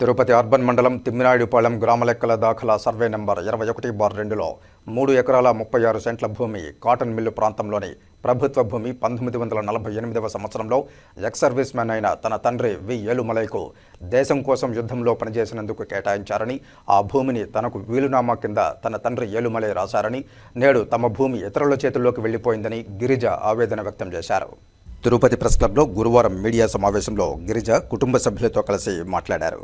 Tirupati urban మండలం తిమ్మినాయుడుపాలెం గ్రామ లెక్కల దాఖలా సర్వే నెంబర్ ఇరవై ఒకటి బార్ రెండులో మూడు ఎకరాల ముప్పై ఆరు సెంట్ల భూమి కాటన్ మిల్లు ప్రాంతంలోని ప్రభుత్వ భూమి పంతొమ్మిది వందల నలభై ఎనిమిదవ సంవత్సరంలో ఎక్స్ సర్వీస్ మ్యాన్ అయిన తన తండ్రి వి ఏలుమలైకు దేశం కోసం యుద్ధంలో పనిచేసినందుకు కేటాయించారని ఆ భూమిని తనకు వీలునామా కింద తన తండ్రి ఏలుమలై రాశారని నేడు తమ భూమి ఇతరుల చేతుల్లోకి వెళ్ళిపోయిందని గిరిజ ఆవేదన వ్యక్తం చేశారు. తిరుపతి ప్రెస్ క్లబ్లో గురువారం మీడియా సమావేశంలో గిరిజ కుటుంబ సభ్యులతో కలిసి మాట్లాడారు.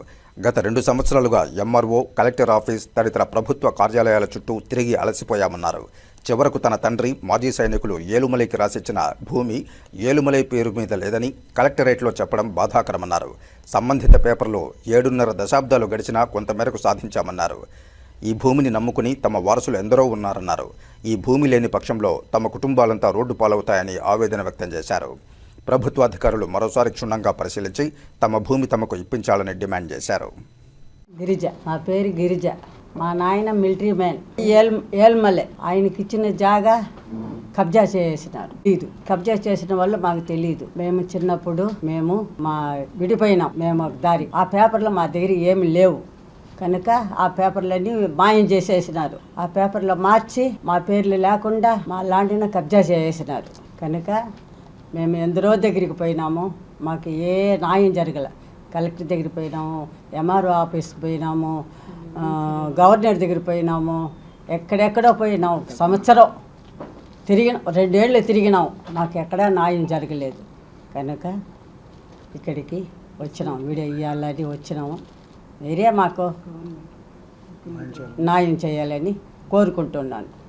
గత రెండు సంవత్సరాలుగా ఎంఆర్ఓ కలెక్టర్ ఆఫీస్ తదితర ప్రభుత్వ కార్యాలయాల చుట్టూ తిరిగి అలసిపోయామన్నారు. చివరకు తన తండ్రి మాజీ సైనికులు ఏలుమలైకి రాసిచ్చిన భూమి ఏలుమలై పేరు మీద లేదని కలెక్టరేట్లో చెప్పడం బాధాకరమన్నారు. సంబంధిత పేపర్లో ఏడున్నర దశాబ్దాలు గడిచినా కొంతమేరకు సాధించామన్నారు. ఈ భూమిని నమ్ముకుని తమ వారసులు ఎందరో ఉన్నారన్నారు. ఈ భూమి లేని పక్షంలో తమ కుటుంబాలంతా రోడ్డు పాలవుతాయని ఆవేదన వ్యక్తం చేశారు. ప్రభుత్వాధికారులు మరోసారి క్షుణ్ణంగా పరిశీలించి తమ భూమి తమకు ఇప్పించాలని డిమాండ్ చేశారు. గిరిజ నా పేరు గిరిజ. మా నాయన మిలిటరీ మ్యాన్. ఏల్ ఏల్మలే. ఆయనకి ఇచ్చిన జాగా కబ్జా చేసినారు. ఇది కబ్జా చేసిన వల్ల మాకు తెలియదు మేము చిన్నప్పుడు మేము మా విడిపోయినాం. మేము దారి. ఆ పేపర్లో మా దగ్గర ఏమి లేవు. కనుక ఆ పేపర్లన్నీ మాయం చేసేసినారు. ఆ పేపర్లో మార్చి మా పేర్లు లేకుండా మా లాంటిన కబ్జా చేసేసినారు. కనుక మేము ఎందరో దగ్గరికి పోయినాము. మాకు ఏ న్యాయం జరగల. కలెక్టర్ దగ్గర పోయినాము ఎంఆర్ఓ ఆఫీస్కి పోయినాము గవర్నర్ దగ్గర పోయినాము ఎక్కడెక్కడో పోయినాము. సంవత్సరం తిరిగిన రెండేళ్ళు తిరిగినాం మాకు ఎక్కడా న్యాయం జరగలేదు. కనుక ఇక్కడికి వచ్చినాం. వీడియో ఇవ్వాలని వచ్చినాము. మీరే మాకు న్యాయం చేయాలని కోరుకుంటున్నాను.